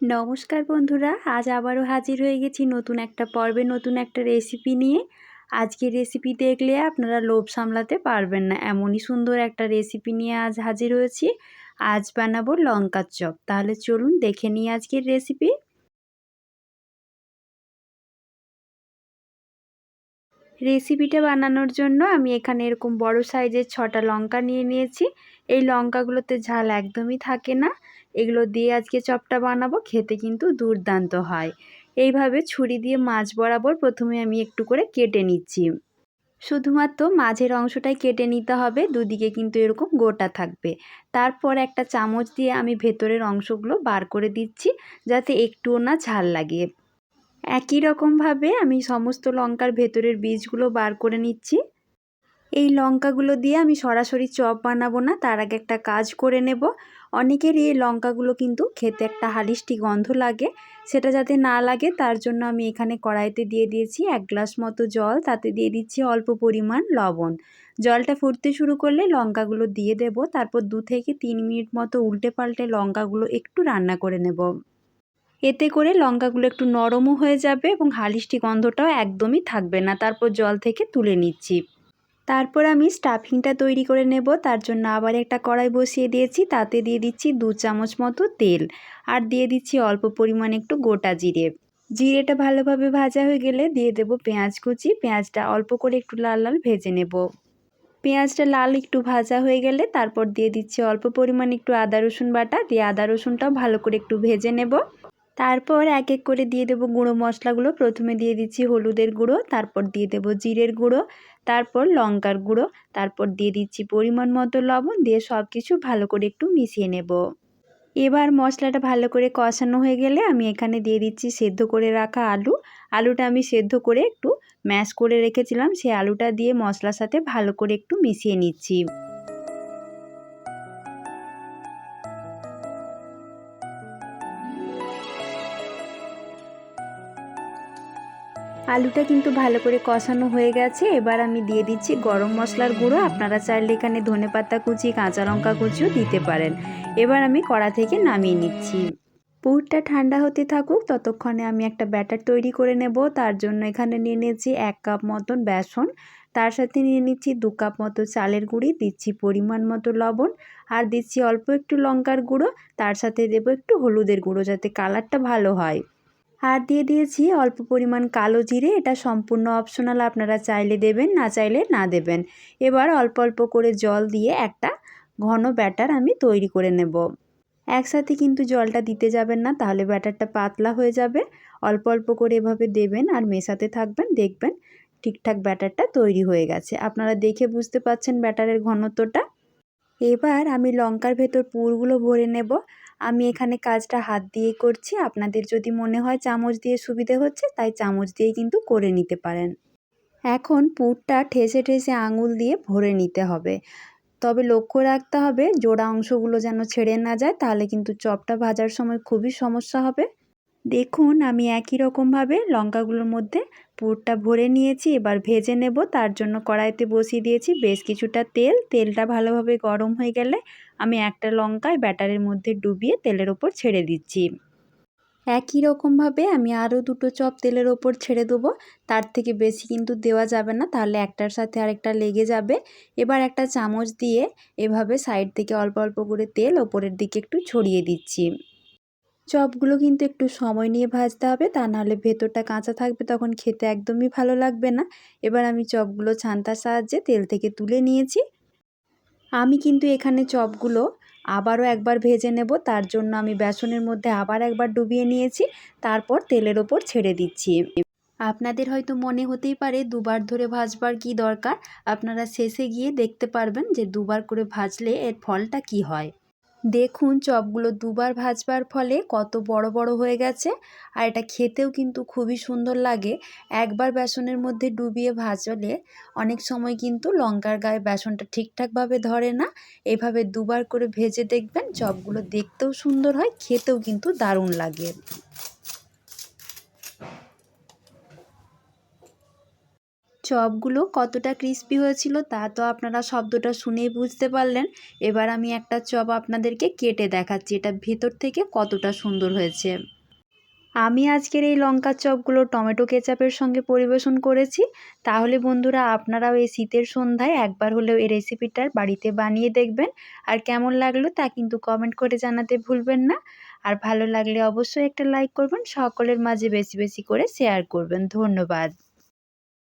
নমস্কার বন্ধুরা, আজ আবারও হাজির হয়ে গেছি নতুন একটা পর্বে, নতুন একটা রেসিপি নিয়ে। আজকের রেসিপি দেখলে আপনারা লোভ সামলাতে পারবেন না, এমনই সুন্দর একটা রেসিপি নিয়ে আজ হাজির হয়েছি। আজ বানাবো লঙ্কার চপ, তাহলে চলুন দেখে নিই আজকের রেসিপি রেসিপিটা বানানোর জন্য আমি এখানে এরকম বড় সাইজের ছটা লঙ্কা নিয়ে নিয়েছি। এই লঙ্কাগুলোতে ঝাল একদমই থাকে না। এগুলো দিয়ে আজকে চপটা বানাবো, খেতে কিন্তু দুর্দান্ত হয়। এইভাবে ছুরি দিয়ে মাছ বরাবর প্রথমে আমি একটু করে কেটে নিচ্ছি। শুধুমাত্র মাঝের অংশটাই কেটে নিতে হবে, দুদিকে কিন্তু এরকম গোটা থাকবে। তারপর একটা চামচ দিয়ে আমি ভেতরের অংশগুলো বার করে দিচ্ছি, যাতে একটুও না ঝাল লাগে। একই রকমভাবে আমি সমস্ত লঙ্কার ভেতরের বীজগুলো বার করে নিচ্ছি। এই লঙ্কাগুলো দিয়ে আমি সরাসরি চপ বানাবো না, তার আগে একটা কাজ করে নেব। অনেকের এই লঙ্কাগুলো কিন্তু খেতে একটা হালিষ্টি গন্ধ লাগে, সেটা যাতে না লাগে তার জন্য আমি এখানে কড়াইতে দিয়ে দিয়েছি এক গ্লাস মতো জল, তাতে দিয়ে দিচ্ছি অল্প পরিমাণ লবণ। জলটা ফুটতে শুরু করলে লঙ্কাগুলো দিয়ে দেব, তারপর দু থেকে তিন মিনিট মতো উল্টে পাল্টে লঙ্কাগুলো একটু রান্না করে নেব। এতে করে লঙ্কাগুলো একটু নরমও হয়ে যাবে এবং হালিষ্টি গন্ধটাও একদমই থাকবে না। তারপর জল থেকে তুলে নিচ্ছি। তারপর আমি স্টাফিংটা তৈরি করে নেব। তার জন্য আবার একটা কড়াই বসিয়ে দিয়েছি। তাতে দিয়ে দিচ্ছি দু চামচ মতো তেল। আর দিয়ে দিচ্ছি অল্প পরিমাণ একটু গোটা জিরে। জিরেটা ভালোভাবে ভাজা হয়ে গেলে দিয়ে দেব পেঁয়াজ কুচি। পেঁয়াজটা অল্প করে একটু লাল লাল ভেজে নেব। পেঁয়াজটা লাল একটু ভাজা হয়ে গেলে তারপর দিয়ে দিচ্ছি অল্প পরিমাণ একটু আদা রসুন বাটা। দিয়ে আদা রসুনটাও ভালো করে একটু ভেজে নেব। তারপর এক এক করে দিয়ে দেবো গুঁড়ো মশলাগুলো। প্রথমে দিয়ে দিচ্ছি হলুদের গুঁড়ো, তারপর দিয়ে দেবো জিরের গুঁড়ো, তারপর লঙ্কার গুঁড়ো, তারপর দিয়ে দিচ্ছি পরিমাণ মতো লবণ দিয়ে সব কিছু ভালো করে একটু মিশিয়ে নেব। এবার মশলাটা ভালো করে কষানো হয়ে গেলে আমি এখানে দিয়ে দিচ্ছি সেদ্ধ করে রাখা আলু। আলুটা আমি সেদ্ধ করে একটু ম্যাশ করে রেখেছিলাম সেই আলুটা দিয়ে মশলার সাথে ভালো করে একটু মিশিয়ে নিচ্ছি। আলুটা কিন্তু ভালো করে কষানো হয়ে গেছে। এবার আমি দিয়ে দিচ্ছি গরম মশলার গুঁড়ো। আপনারা চাইলে এখানে ধনে পাতা কুচি, কাঁচা লঙ্কা কুচিও দিতে পারেন। এবার আমি কড়া থেকে নামিয়ে নিচ্ছি। পুরটা ঠান্ডা হতে থাকুক, ততক্ষণে আমি একটা ব্যাটার তৈরি করে নেব। তার জন্য এখানে নিয়ে নিয়েছি এক কাপ মতন বেসন। তার সাথে নিয়ে নিচ্ছি দু কাপ মতো চালের গুঁড়ি, দিচ্ছি পরিমাণ মতো লবণ। আর দিচ্ছি অল্প একটু লঙ্কার গুঁড়ো। তার সাথে দেবো একটু হলুদের গুঁড়ো যাতে কালারটা ভালো হয়। আর দিয়ে দিয়েছি, অল্প পরিমাণ কালো জিরে, এটা সম্পূর্ণ অপশনাল আপনারা চাইলে দেবেন, না চাইলে না দেবেন। এবার অল্প অল্প করে জল দিয়ে একটা ঘন ব্যাটার আমি তৈরি করে নেব। একসাথে কিন্তু জলটা দিতে যাবেন না, তাহলে ব্যাটারটা পাতলা হয়ে যাবে। অল্প অল্প করে এভাবে দেবেন আর মেশাতে থাকবেন, দেখবেন ঠিকঠাক ব্যাটারটা তৈরি হয়ে গেছে। আপনারা দেখে বুঝতে পাচ্ছেন ব্যাটারের ঘনত্বটা। এবার আমি লঙ্কার ভেতর পুরগুলো ভরে নেব। আমি এখানে কাজটা হাত দিয়ে করছি। আপনাদের যদি মনে হয় চামচ দিয়ে সুবিধে হচ্ছে, তাই চামচ দিয়ে কিন্তু করে নিতে পারেন। এখন পুরটা ঠেসে ঠেসে আঙুল দিয়ে ভরে নিতে হবে। তবে লক্ষ্য রাখতে হবে, জোড়া অংশগুলো যেন ছেড়ে না যায়, তাহলে কিন্তু চপটা ভাজার সময় খুবই সমস্যা হবে। দেখুন, আমি একই রকমভাবে লঙ্কাগুলোর মধ্যে পুরটা ভরে নিয়েছি, এবার ভেজে নেব। তার জন্য কড়াইতে বসিয়ে দিয়েছি বেশ কিছুটা তেল। তেলটা ভালোভাবে গরম হয়ে গেলে আমি একটা লঙ্কায় ব্যাটারের মধ্যে ডুবিয়ে তেলের ওপর ছেড়ে দিচ্ছি। একই রকমভাবে আমি আরও দুটো চপ তেলের ওপর ছেড়ে দেবো। তার থেকে বেশি কিন্তু দেওয়া যাবে না, তাহলে একটার সাথে আরেকটা লেগে যাবে। এবার একটা চামচ দিয়ে এভাবে সাইড থেকে অল্প অল্প করে তেল ওপরের দিকে একটু ছড়িয়ে দিচ্ছি। চপগুলো কিন্তু একটু সময় নিয়ে ভাজতে হবে, তা নাহলে ভেতরটা কাঁচা থাকবে, তখন খেতে একদমই ভালো লাগবে না। এবার আমি চপগুলো ছান্তার সাহায্যে তেল থেকে তুলে নিয়েছি। আমি কিন্তু এখানে চপগুলো আবারও একবার ভেজে নেব, তার জন্য আমি বেসনের মধ্যে আবার একবার ডুবিয়ে নিয়েছি, তারপর তেলের ওপর ছেড়ে দিচ্ছি। আপনাদের হয়তো মনে হতেই পারে, দুবার ধরে ভাজবার কি দরকার? আপনারা শেষে গিয়ে দেখতে পারবেন যে দুবার করে ভাজলে এর ফলটা কি হয়। দেখুন চপগুলো দুবার ভাজবার ফলে কত বড় বড় হয়ে গেছে, আর এটা খেতেও কিন্তু খুবই সুন্দর লাগে। একবার বেসনের মধ্যে ডুবিয়ে ভাজলে অনেক সময় কিন্তু লঙ্কার গায়ে বেসনটা ঠিকঠাকভাবে ধরে না। এভাবে দুবার করে ভেজে দেখবেন চপগুলো দেখতেও সুন্দর হয়, খেতেও কিন্তু দারুণ লাগে। চপগুলো কতটা ক্রিস্পি হয়েছিল তা তো আপনারা শব্দটা শুনেই বুঝতে পারলেন। এবার আমি একটা চপ আপনাদেরকে কেটে দেখাচ্ছি, এটা ভেতর থেকে কতটা সুন্দর হয়েছে। আমি আজকের এই লঙ্কার চপগুলো টমেটো কেচাপের সঙ্গে পরিবেশন করেছি। তাহলে বন্ধুরা, আপনারাও এই শীতের সন্ধ্যায় একবার হলেও এই রেসিপিটার বাড়িতে বানিয়ে দেখবেন। আর কেমন লাগল তা কিন্তু কমেন্ট করে জানাতে ভুলবেন না। আর ভালো লাগলে অবশ্যই একটা লাইক করবেন, সকলের মাঝে বেশি বেশি করে শেয়ার করবেন। ধন্যবাদ।